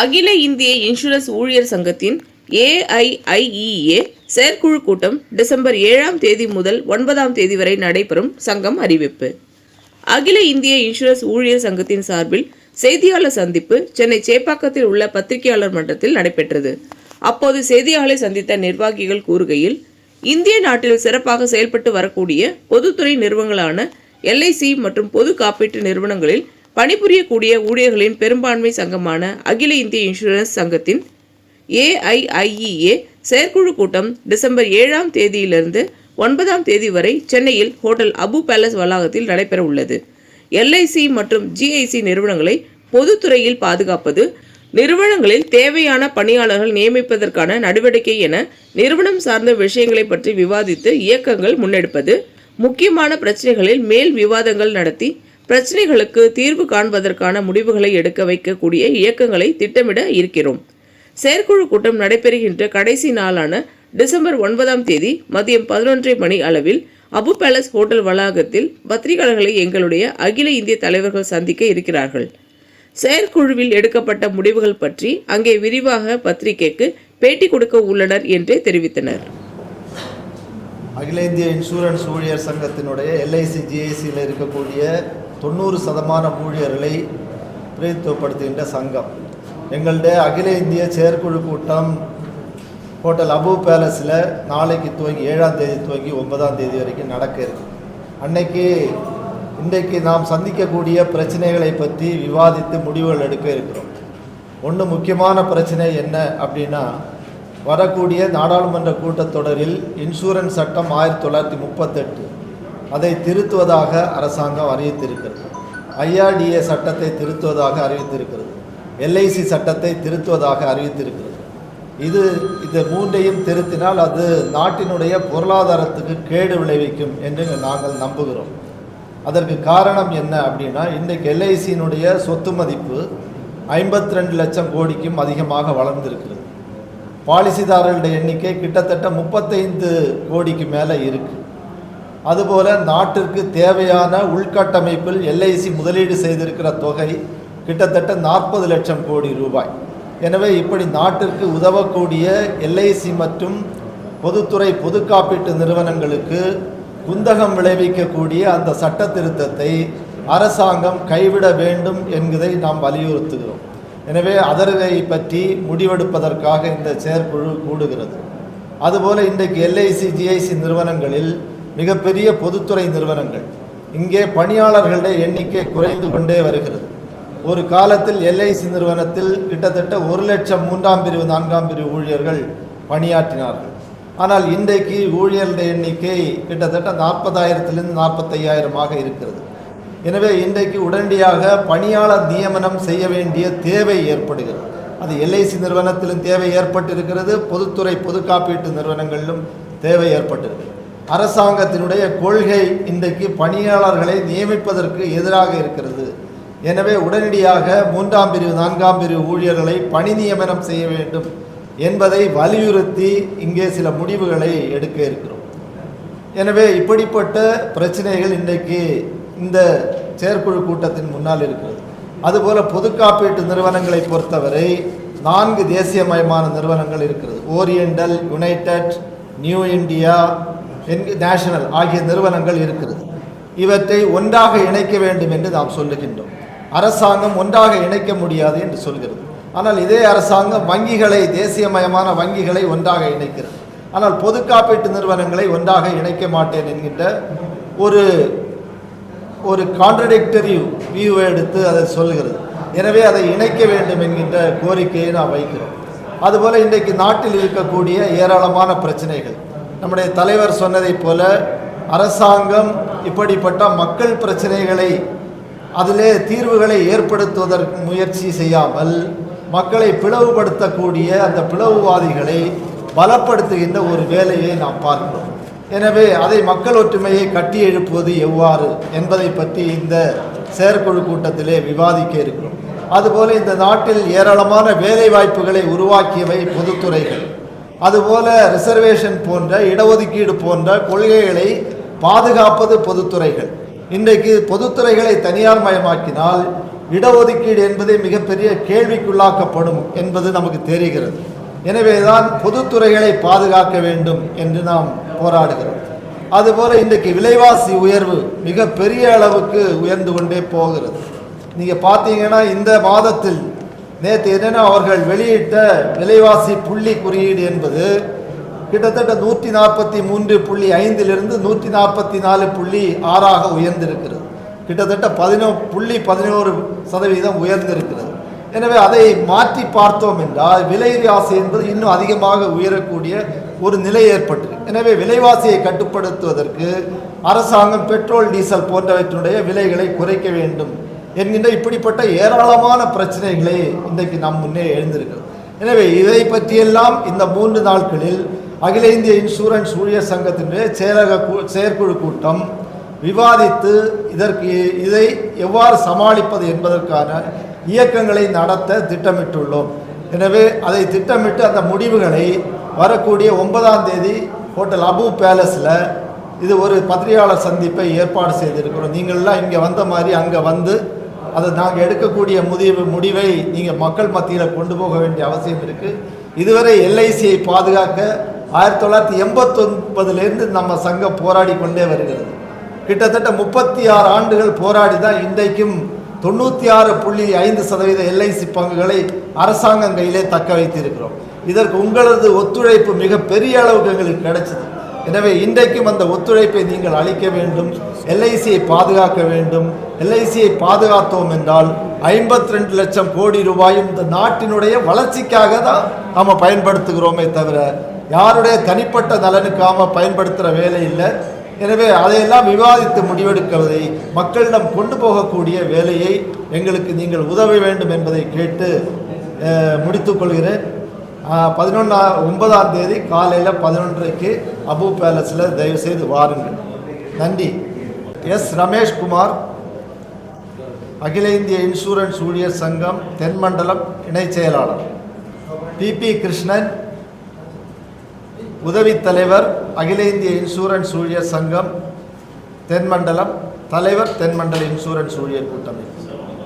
அகில இந்திய இன்சூரன்ஸ் ஊழியர் சங்கத்தின் ஏஐஐஇஏ செயற்குழு கூட்டம் டிசம்பர் ஏழாம் தேதி முதல் ஒன்பதாம் தேதி வரை நடைபெறும் சங்கம் அறிவிப்பு. அகில இந்திய இன்சூரன்ஸ் ஊழியர் சங்கத்தின் சார்பில் செய்தியாளர் சந்திப்பு சென்னை சேப்பாக்கத்தில் உள்ள பத்திரிகையாளர் மன்றத்தில் நடைபெற்றது. அப்போது செய்தியாளரை சந்தித்த நிர்வாகிகள் கூறுகையில் இந்திய நாட்டில் சிறப்பாக செயல்பட்டு வரக்கூடிய பொதுத்துறை நிறுவனங்களான எல்ஐசி மற்றும் பொது காப்பீட்டு நிறுவனங்களில் பணிபுரியக்கூடிய ஊழியர்களின் பெரும்பான்மை சங்கமான அகில இந்திய இன்சூரன்ஸ் சங்கத்தின் ஏஐஐஇஏ செயற்குழு கூட்டம் டிசம்பர் ஏழாம் தேதியிலிருந்து ஒன்பதாம் தேதி வரை சென்னையில் ஹோட்டல் அபு பேலஸ் வளாகத்தில் நடைபெற உள்ளது. எல்ஐசி மற்றும் ஜிஐசி நிறுவனங்களை பொதுத்துறையில் பாதுகாப்பது நிறுவனங்களில் தேவையான பணியாளர்கள் நியமிப்பதற்கான நடவடிக்கை என நிறுவனம் சார்ந்த விஷயங்களை பற்றி விவாதித்து இயக்கங்கள் முன்னெடுப்பது முக்கியமான பிரச்சனைகளில் மேல் விவாதங்கள் நடத்தி பிரச்சனைகளுக்கு தீர்வு காண்பதற்கான முடிவுகளை எடுக்க வைக்கக்கூடிய இயக்கங்களை திட்டமிட இருக்கிறோம். செயற்குழு கூட்டம் நடைபெறுகின்ற கடைசி நாளான டிசம்பர் ஒன்பதாம் தேதி மதியம் பதினொன்றரை மணி அளவில் அபு பேலஸ் ஹோட்டல் வளாகத்தில் பத்திரிகையாளர்களை எங்களுடைய அகில இந்திய தலைவர்கள் சந்திக்க இருக்கிறார்கள். செயற்குழுவில் எடுக்கப்பட்ட முடிவுகள் பற்றி அங்கே விரிவாக பத்திரிகைக்கு பேட்டி கொடுக்க உள்ளனர் என்றே தெரிவித்தனர். அகில இந்திய இன்சூரன்ஸ் ஊழியர் சங்கத்தினுடைய எல்ஐசி ஜிஐசியில் இருக்கக்கூடிய தொண்ணூறு சதமான ஊழியர்களை பிரதித்துவப்படுத்துகின்ற சங்கம். எங்களுடைய அகில இந்திய செயற்குழு கூட்டம் ஹோட்டல் அபு பேலஸில் நாளைக்கு துவங்கி ஏழாம் தேதி துவங்கி ஒன்பதாம் தேதி வரைக்கும் நடக்க இருக்கு. அன்னைக்கு இன்றைக்கு நாம் சந்திக்கக்கூடிய பிரச்சனைகளை பற்றி விவாதித்து முடிவுகள் எடுக்க இருக்கிறோம். ஒன்று முக்கியமான பிரச்சனை என்ன அப்படின்னா வரக்கூடிய நாடாளுமன்ற கூட்டத்தொடரில் இன்சூரன்ஸ் சட்டம் ஆயிரத்தி தொள்ளாயிரத்தி முப்பத்தெட்டு. அதை திருத்துவதாக அரசாங்கம் அறிவித்திருக்கிறது. ஐஆர்டிஏ சட்டத்தை திருத்துவதாக அறிவித்திருக்கிறது. எல்ஐசி சட்டத்தை திருத்துவதாக அறிவித்திருக்கிறது. இது இந்த மூன்றையும் திருத்தினால் அது நாட்டினுடைய பொருளாதாரத்துக்கு கேடு விளைவிக்கும் என்று நாங்கள் நம்புகிறோம். அதற்கு காரணம் என்ன அப்படின்னா இன்றைக்கு எல்ஐசியினுடைய சொத்து மதிப்பு ஐம்பத்தி ரெண்டு லட்சம் கோடிக்கும் அதிகமாக வளர்ந்திருக்கிறது. பாலிசிதாரர்களுடைய எண்ணிக்கை கிட்டத்தட்ட முப்பத்தைந்து கோடிக்கு மேலே இருக்குது அதுபோல நாட்டிற்கு தேவையான உள்கட்டமைப்பில் எல்ஐசி முதலீடு செய்திருக்கிற தொகை கிட்டத்தட்ட நாற்பது லட்சம் கோடி ரூபாய். எனவே இப்படி நாட்டிற்கு உதவக்கூடிய எல்ஐசி மற்றும் பொதுத்துறை பொது காப்பீட்டு நிறுவனங்களுக்கு குந்தகம் விளைவிக்கக்கூடிய அந்த சட்ட திருத்தத்தை அரசாங்கம் கைவிட வேண்டும் என்கிறதை நாம் வலியுறுத்துகிறோம். எனவே அதர்களை பற்றி முடிவெடுப்பதற்காக இந்த செயற்குழு கூடுகிறது. அதுபோல இன்றைக்கு எல்ஐசி ஜிஐசி நிறுவனங்களில் மிகப்பெரிய பொதுத்துறை நிறுவனங்கள். இங்கே பணியாளர்களுடைய எண்ணிக்கை குறைந்து கொண்டே வருகிறது. ஒரு காலத்தில் எல்ஐசி நிறுவனத்தில் கிட்டத்தட்ட ஒரு லட்சம் மூன்றாம் பிரிவு நான்காம் பிரிவு ஊழியர்கள் பணியாற்றினார்கள். ஆனால் இன்றைக்கு ஊழியர்களுடைய எண்ணிக்கை கிட்டத்தட்ட நாற்பதாயிரத்திலிருந்து நாற்பத்தையாயிரமாக இருக்கிறது. எனவே இன்றைக்கு உடனடியாக பணியாளர் நியமனம் செய்ய வேண்டிய தேவை ஏற்படுகிறது. அது எல்ஐசி நிறுவனத்திலும் தேவை ஏற்பட்டிருக்கிறது பொதுத்துறை பொது காப்பீட்டு நிறுவனங்களிலும் தேவை ஏற்பட்டிருக்கிறது. அரசாங்கத்தினுடைய கொள்கை இன்றைக்கு பணியாளர்களை நியமிப்பதற்கு எதிராக இருக்கிறது. எனவே உடனடியாக மூன்றாம் பிரிவு நான்காம் பிரிவு ஊழியர்களை பணி நியமனம் செய்ய வேண்டும் என்பதை வலியுறுத்தி இங்கே சில முடிவுகளை எடுக்க இருக்கிறோம். எனவே இப்படிப்பட்ட பிரச்சனைகள் இன்றைக்கு இந்த செயற்குழு கூட்டத்தின் முன்னால் இருக்கிறது. அதுபோல பொது காப்பீட்டு நிறுவனங்களை பொறுத்தவரை நான்கு தேசியமயமான நிறுவனங்கள் இருக்கிறது. Oriental united new India national ஆகிய நிறுவனங்கள் இருக்கிறது. இவற்றை ஒன்றாக இணைக்க வேண்டும் என்று நாம் சொல்லுகின்றோம். அரசாங்கம் ஒன்றாக இணைக்க முடியாது என்று சொல்கிறது. ஆனால் இதே அரசாங்கம் வங்கிகளை தேசியமயமான வங்கிகளை ஒன்றாக இணைக்கிறது. ஆனால் பொது காப்பீட்டு நிறுவனங்களை ஒன்றாக இணைக்க மாட்டேன் என்கின்ற ஒரு ஒரு கான்ட்ரடிக்டரி வியூவை எடுத்து அதை சொல்கிறது. எனவே அதை இணைக்க வேண்டும் என்கின்ற கோரிக்கையை நாம் வைக்கிறோம். அதுபோல் இன்றைக்கு நாட்டில் இருக்கக்கூடிய ஏராளமான பிரச்சனைகள். நம்முடைய தலைவர் சொன்னதைப் போல அரசாங்கம் இப்படிப்பட்ட மக்கள் பிரச்சனைகளை அதிலே தீர்வுகளை ஏற்படுத்துவதற்கு முயற்சி செய்யாமல் மக்களை பிளவுபடுத்தக்கூடிய அந்த பிளவுவாதிகளை பலப்படுத்துகின்ற ஒரு வேலையை நாம் பார்க்கிறோம். எனவே அதை மக்கள் ஒற்றுமையை கட்டி எழுப்புவது எவ்வாறு என்பதை பற்றி இந்த செயற்குழு கூட்டத்திலே விவாதிக்க இருக்கிறோம். அதுபோல இந்த நாட்டில் ஏராளமான வேலை வாய்ப்புகளை உருவாக்கியவை பொதுத்துறைகள். அதுபோல ரிசர்வேஷன் போன்ற இடஒதுக்கீடு போன்ற கொள்கைகளை பாதுகாப்பது பொதுத்துறைகள். இன்றைக்கு பொதுத்துறைகளை தனியார் மயமாக்கினால் இடஒதுக்கீடு என்பது மிகப்பெரிய கேள்விக்குள்ளாக்கப்படும் என்பது நமக்கு தெரிகிறது. எனவேதான் பொதுத்துறைகளை பாதுகாக்க வேண்டும் என்று நாம் போராடுகிறோம். அதுபோல இன்றைக்கு விலைவாசி உயர்வு மிகப்பெரிய அளவுக்கு உயர்ந்து கொண்டே போகிறது. நீங்கள் பார்த்தீங்கன்னா இந்த மாதத்தில் நேற்று என்னென்ன அவர்கள் வெளியிட்ட விலைவாசி புள்ளி குறியீடு என்பது கிட்டத்தட்ட நூற்றி நாற்பத்தி மூன்று புள்ளி ஐந்திலிருந்து நூற்றி நாற்பத்தி நாலு புள்ளி ஆறாக உயர்ந்திருக்கிறது. கிட்டத்தட்ட பதினோ புள்ளி பதினோரு சதவீதம் உயர்ந்திருக்கிறது. எனவே அதை மாற்றி பார்த்தோம் என்றால் விலைவாசி என்பது இன்னும் அதிகமாக உயரக்கூடிய ஒரு நிலை ஏற்பட்டது எனவே விலைவாசியை கட்டுப்படுத்துவதற்கு அரசாங்கம் பெட்ரோல் டீசல் போன்றவற்றினுடைய விலைகளை குறைக்க வேண்டும். என்கின்ற இப்படிப்பட்ட ஏராளமான பிரச்சனைகளை இன்றைக்கு நம் முன்னே எழுந்திருக்கிறது எனவே இதை பற்றியெல்லாம் இந்த மூன்று நாட்களில் அகில இந்திய இன்சூரன்ஸ் ஊழியர் சங்கத்தினுடைய செயலக செயற்குழு கூட்டம் விவாதித்து இதற்கு இதை எவ்வாறு சமாளிப்பது என்பதற்கான இயக்கங்களை நடத்த திட்டமிட்டுள்ளோம். எனவே அதை திட்டமிட்டு அந்த முடிவுகளை வரக்கூடிய ஒன்பதாம் தேதி ஹோட்டல் அபு பேலஸில் இது ஒரு பத்திரிகையாளர் சந்திப்பை ஏற்பாடு செய்திருக்கிறோம். நீங்கள்லாம் இங்கே வந்த மாதிரி அங்கே வந்து அதை நாங்கள் எடுக்கக்கூடிய முடிவு முடிவை நீங்கள் மக்கள் மத்தியில் கொண்டு போக வேண்டிய அவசியம் இருக்குது இதுவரை எல்ஐசியை பாதுகாக்க ஆயிரத்தி தொள்ளாயிரத்தி எண்பத்தொன்பதுலேருந்து நம்ம சங்கம் போராடி கொண்டே வருகிறது. கிட்டத்தட்ட முப்பத்தி ஆறு ஆண்டுகள் போராடி தான் இன்றைக்கும் தொண்ணூற்றி ஆறு புள்ளி ஐந்து சதவீத எல்ஐசி பங்குகளை அரசாங்கம் கையிலே தக்க வைத்திருக்கிறோம். இதற்கு உங்களது ஒத்துழைப்பு மிக பெரிய அளவுக்கு எங்களுக்கு கிடைச்சது. எனவே இன்றைக்கும் அந்த ஒத்துழைப்பை நீங்கள் அளிக்க வேண்டும் எல்ஐசியை பாதுகாக்க வேண்டும். எல்ஐசியை பாதுகாத்தோம் என்றால் ஐம்பத்தி ரெண்டு லட்சம் கோடி ரூபாயும் இந்த நாட்டினுடைய வளர்ச்சிக்காக தான் நம்ம பயன்படுத்துகிறோமே தவிர யாருடைய தனிப்பட்ட நலனுக்காக பயன்படுத்துகிற வேலை இல்லை. எனவே அதையெல்லாம் விவாதித்து முடிவெடுக்கிறதை மக்களிடம் கொண்டு போகக்கூடிய வேலையை எங்களுக்கு நீங்கள் உதவ வேண்டும் என்பதை கேட்டு முடித்துக்கொள்கிறேன் பதினொன்றா ஒன்பதாம் தேதி காலையில் பதினொன்றைக்கு அபு பேலஸில் தயவுசெய்து வாருங்கள். நன்றி. எஸ் ரமேஷ்குமார் அகில இந்திய இன்சூரன்ஸ் ஊழியர் சங்கம் தென்மண்டலம் இணைச் செயலாளர். பிபி கிருஷ்ணன் உதவித் தலைவர் அகில இந்திய இன்சூரன்ஸ் ஊழியர் சங்கம் தென்மண்டலம் தலைவர் தென்மண்டல இன்சூரன்ஸ் ஊழியர் கூட்டமைப்பு.